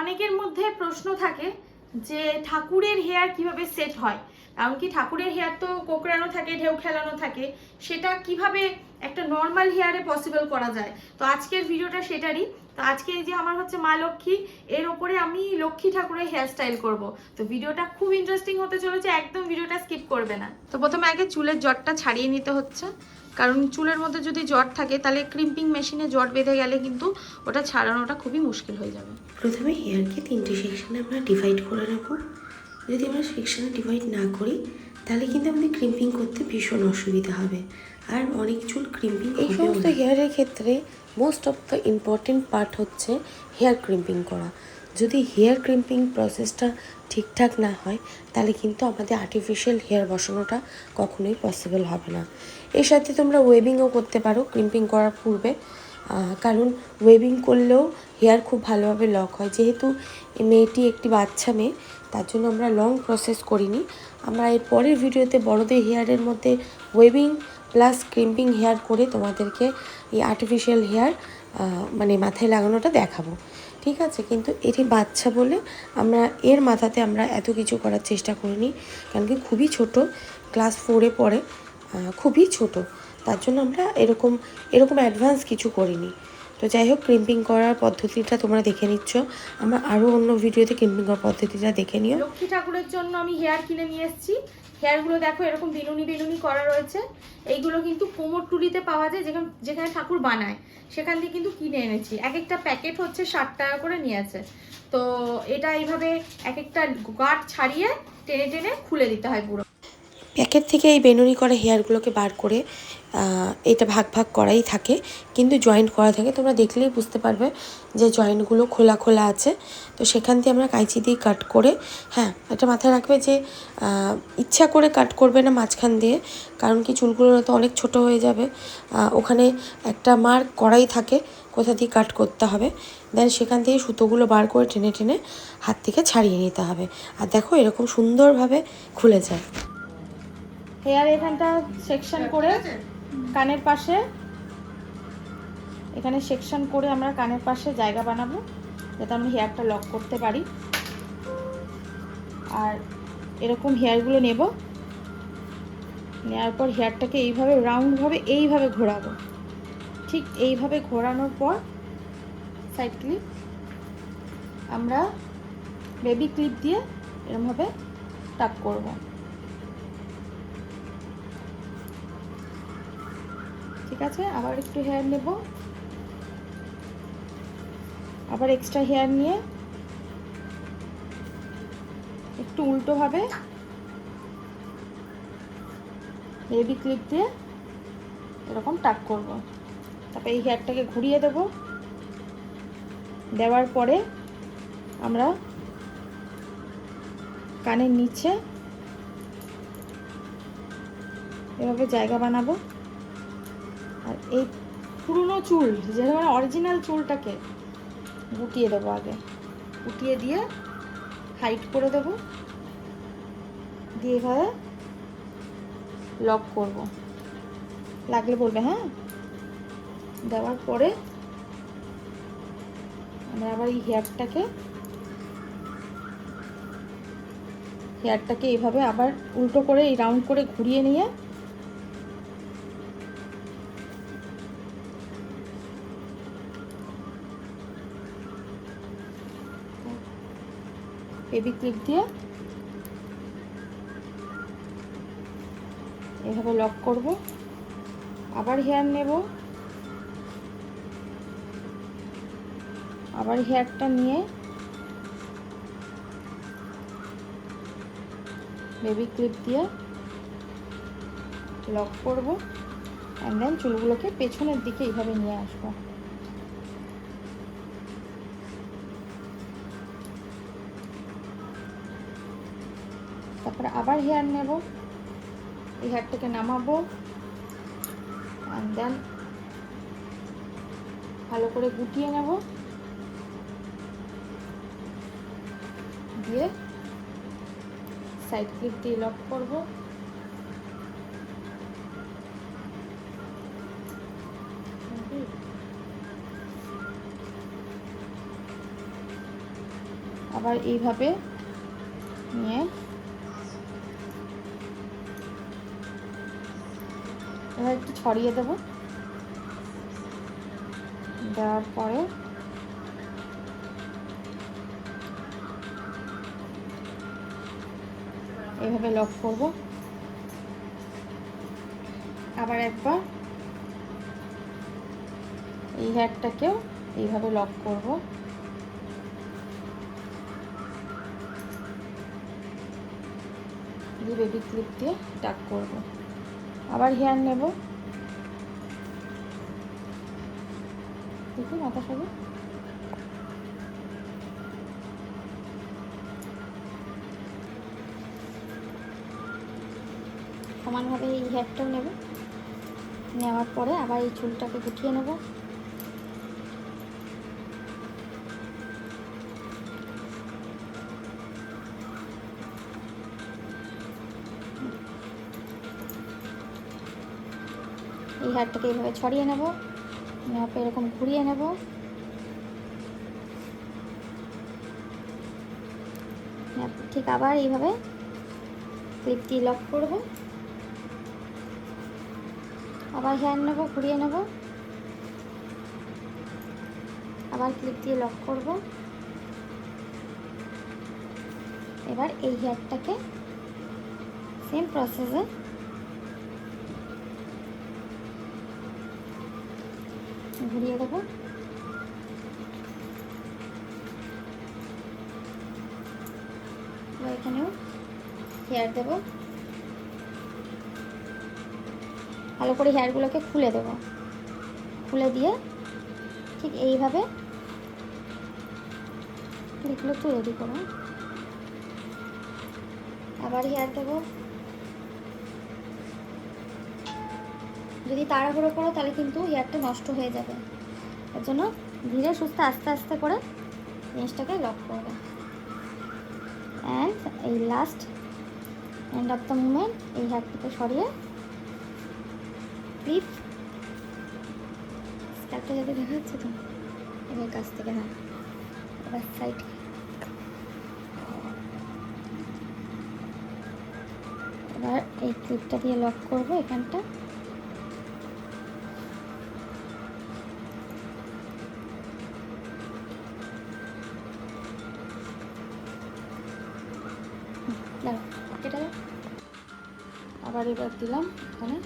অনেকের মধ্যে প্রশ্ন থাকে যে ঠাকুরের হেয়ার কীভাবে সেট হয়? কারণ কি ঠাকুরের হেয়ার তো কোকড়ানো থাকে, ঢেউ খেলানো থাকে, সেটা কীভাবে একটা নর্মাল হেয়ারে পসিবল করা যায়? তো আজকের ভিডিওটা সেটারই। তো আজকে এই যে আমার হচ্ছে মা লক্ষ্মী, এর ওপরে আমি লক্ষ্মী ঠাকুরের হেয়ার স্টাইল করব। তো ভিডিওটা খুব ইন্টারেস্টিং হতে চলেছে, একদম ভিডিওটা স্কিপ করবে না। তো প্রথমে আগে চুলের জটটা ছাড়িয়ে নিতে হচ্ছে। কারণ চুলের মধ্যে যদি জট থাকে, তাহলে ক্রিম্পিং মেশিনে জট বেঁধে গেলে কিন্তু ওটা ছাড়ানোটা খুবই মুশকিল হয়ে যাবে। প্রথমে হেয়ারকে তিনটে সেকশনে আমরা ডিভাইড করে রাখব যদি আমরা সেকশনে ডিভাইড না করি তাহলে কিন্তু আমাদের ক্রিম্পিং করতে ভীষণ অসুবিধা হবে। আর অনেক চুল ক্রিম্পিং এই সমস্ত হেয়ারের ক্ষেত্রে most of the important part হচ্ছে হেয়ার ক্রিম্পিং করা। যদি হেয়ার ক্রিম্পিং প্রসেসটা ঠিকঠাক না হয় তাহলে কিন্তু আমাদের আর্টিফিশিয়াল হেয়ার বসানোটা কখনোই পসিবল হবে না। এর সাথে তোমরা ওয়েবিংও করতে পারো ক্রিম্পিং করার পূর্বে। কারণ ওয়েবিং করলেও হেয়ার খুব ভালোভাবে লক হয়। যেহেতু মেয়েটি একটি বাচ্চা মেয়ে তার জন্য আমরা লং প্রসেস করিনি। আমরা এর পরের ভিডিওতে বড়দের হেয়ারের মধ্যে ওয়েবিং প্লাস ক্রিম্পিং হেয়ার করে তোমাদেরকে এই আর্টিফিশিয়াল হেয়ার মানে মাথায় লাগানোটা দেখাবো। ঠিক আছে? কিন্তু এটি বাচ্চা বলে আমরা এর মাথাতে আমরা এত কিছু করার চেষ্টা করিনি। কারণ কি খুবই ছোট ক্লাস ফোরে পড়ে খুবই ছোট। তার জন্য আমরা এরকম এরকম অ্যাডভান্স কিছু করিনি। তো যাই হোক ক্রিম্পিং করার পদ্ধতিটা তোমরা দেখে নিচ্ছ। আমরা আরও অন্য ভিডিওতে ক্রিম্পিং করার পদ্ধতিটা দেখে নিও। লক্ষ্মী ঠাকুরের জন্য আমি হেয়ার কিনে নিয়ে এসেছি। হেয়ারগুলো দেখো, এরকম বেলুনি বেলুনি করা রয়েছে। এইগুলো কিন্তু কোমর টুলিতে পাওয়া যায়, যেখানে যেখানে ঠাকুর বানায়। সেখান থেকে কিন্তু কিনে এনেছি। এক একটা প্যাকেট হচ্ছে ষাট টাকা করে নিয়েছে। তো এটা এইভাবে এক একটা গাঁট ছাড়িয়ে টেনে টেনে খুলে দিতে হয় পুরো। প্যাকেট থেকে এই বেনুনি করা হেয়ারগুলোকে বার করে এটা ভাগ ভাগ করাই থাকে। কিন্তু জয়েন্ট করা থাকে। তোমরা দেখলেই বুঝতে পারবে যে জয়েন্টগুলো খোলা খোলা আছে। তো সেখান থেকে আমরা কাঁচি দিয়ে কাট করে হ্যাঁ এটা মাথায় রাখবে যে ইচ্ছা করে কাট করবে না মাঝখান দিয়ে। কারণ কি চুলগুলো তো অনেক ছোট হয়ে যাবে। ওখানে একটা মার্ক করাই থাকে কোথা দিয়ে কাট করতে হবে। দেন সেখান থেকে সুতোগুলো বার করে টেনে টেনে হাত থেকে ছাড়িয়ে নিতে হবে। আর দেখো এরকম সুন্দরভাবে খুলে যায়। হেয়ার এখানটা সেকশন করে কানের পাশে। এখানে সেকশন করে আমরা কানের পাশে জায়গা বানাবো, যাতে আমরা হেয়ারটা লক করতে পারি। আর এরকম হেয়ারগুলো নেব। নেওয়ার পর হেয়ারটাকে এইভাবে, রাউন্ডভাবে এইভাবে ঘোরাবো। ঠিক এইভাবে ঘোরানোর পর সাইড ক্লিপ আমরা বেবি ক্লিপ দিয়ে এরমভাবে টাক করব। ঠিক আছে, আবার একটু হেয়ার নেব। আবার এক্সট্রা হেয়ার নিয়ে একটু উল্টোভাবে বেবি ক্লিপ দিয়ে এরকম টাক করব। তারপরে এই হেয়ারটাকে ঘুরিয়ে দেব। দেওয়ার পরে আমরা কানের নিচে এভাবে জায়গা বানাবো। এই পুরনো চুল, যেটা মানে অরিজিনাল চুলটাকে গুটিয়ে দেবো আগে। গুটিয়ে দিয়ে হাইট করে দেবো। দিয়ে এভাবে লক করব। লাগলে বলবে হ্যাঁ? দেওয়ার পরে আমরা আবার এই হেয়ারটাকে হেয়ারটাকে এইভাবে আবার উল্টো করে, এই রাউন্ড করে ঘুরিয়ে নিয়ে বেবি ক্লিপ দিয়ে। এভাবে লক করব। আবার হেয়ার নেব। আবার হেয়ারটা নিয়ে বেবি ক্লিপ দিয়ে লক করব। অ্যান্ড দেন চুলগুলোকে পেছনের দিকে এইভাবে নিয়ে আসব। তারপরে আবার হেয়ার নেব। এই হেয়ারটাকে নামাবো। অ্যান্ড দেন ভালো করে গুটিয়ে নেব। দিয়ে সাইড ক্লিপ দিয়ে লক করব। আবার এইভাবে নিয়ে এবার একটু ছড়িয়ে দেবো। দেওয়ার পরে এইভাবে লক করব। আবার একবার এই হেয়ারটাকেও এইভাবে লক করব। দিয়ে বেবি ক্লিপ দিয়ে টাক করব। আবার হেয়ার নেব। দেখুন মাথা সবে সমানভাবে এই হেয়ারটাও নেব। নেওয়ার পরে আবার এই চুলটাকে গুটিয়ে নেব। এই হেয়ারটাকে এইভাবে ছড়িয়ে নেব নেওয়ার এরকম ঘুরিয়ে নেব। নেওয়ার ঠিক আবার এইভাবে ক্লিপ দিয়ে লক করব। আবার হেয়ার নেব, ঘুরিয়ে নেব। আবার ক্লিপ দিয়ে লক করব। এবার এই হেয়ারটাকে সেম প্রসেসে ঘুরিয়ে দেবো। এখানেও হেয়ার দেবো। ভালো করে হেয়ারগুলোকে খুলে দেবো। খুলে দিয়ে ঠিক এইভাবে এগুলো একটু রেডি করো আবার হেয়ার দেবো। যদি তাড়াহুড়ো করো, তাহলে কিন্তু হেয়ারটা নষ্ট হয়ে যাবে। এর জন্য ধীরে সুস্থে আস্তে আস্তে করে জিনিসটাকে লক করবে অ্যান্ড এই last end of the moment এই হেয়ারটাকে সরিয়ে ক্লিপ স্ক্যাপটা যাতে দেখা যাচ্ছে তো, এবার কাছ থেকে হ্যাঁ এবার সাইড এবার এই ক্লিপটা দিয়ে লক করব এখানটা। আবার এবার দিলাম এখানে।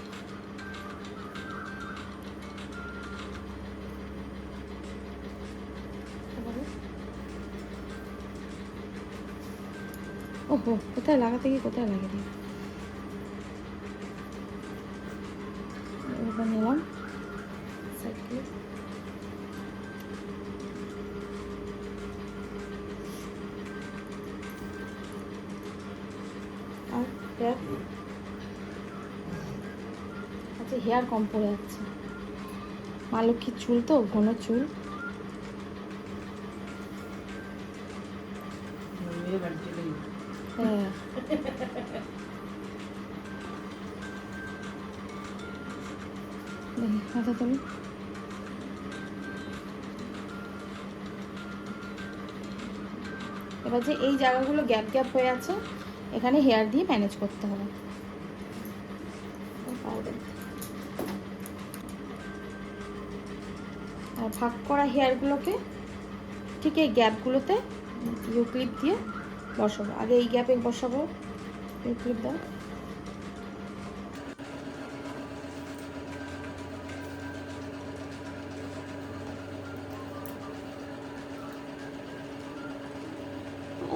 ওহো কোথায় লাগাতে গিয়ে কোথায় লাগে এবার নিলাম। আর হেয়ার আচ্ছা হেয়ার কম পড়ে যাচ্ছে। মা লক্ষ্মীর চুল তো, ঘন চুল। হ্যাঁ। এবার যে এই জায়গাগুলো গ্যাপ গ্যাপ হয়ে আছে, এখানে হেয়ার দিয়ে ম্যানেজ করতে হবে। আর ভাগ করা হেয়ারগুলোকে ঠিক এই গ্যাপগুলোতে ইউ ক্লিপ দিয়ে বসাবো। আগে এই গ্যাপে বসাবো। ইউ ক্লিপ দাও।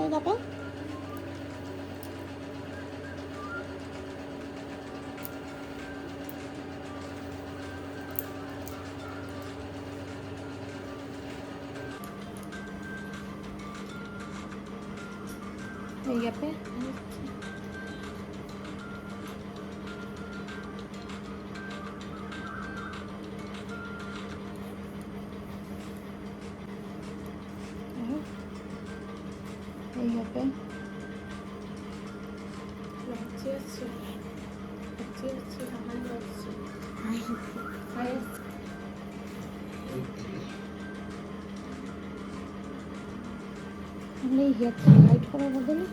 এই গ্যাপে এই তাহলে এই হেয়ারটা হাইট করার বদলে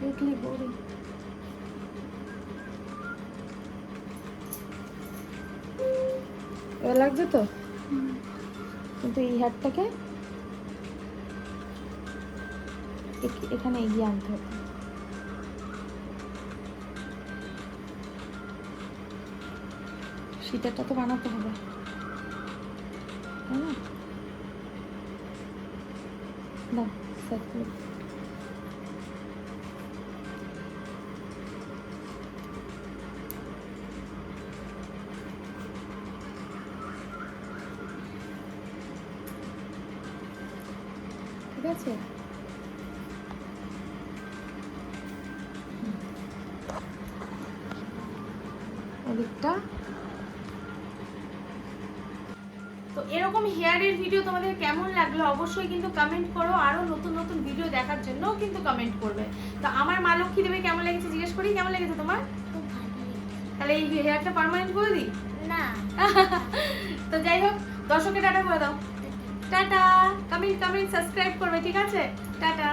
দেখলি এবার লাগছে তো? কিন্তু এই হেয়ারটাকে এখানে এগিয়ে আনতে হবে। শীতেরটা তো বানাতে হবে। তাই না? দাও সেট করে ঠিক আছে? তো এরকম হেয়ারের ভিডিও তোমাদের কেমন লাগল অবশ্যই কিন্তু কমেন্ট করো। আরও নতুন নতুন ভিডিও দেখার জন্যও কিন্তু কমেন্ট করবে। তো আমার মা লক্ষ্মী দেবে কেমন লেগেছে জিজ্ঞেস করি? কেমন লেগেছে তোমার। তাহলে এই হেয়ারটা পার্মানেন্ট করে দিই? না। তো যাই হোক দর্শকের টাটা করে দাও। টাটা। কমেন্ট কমেন্ট সাবস্ক্রাইব করবে ঠিক আছে? টাটা।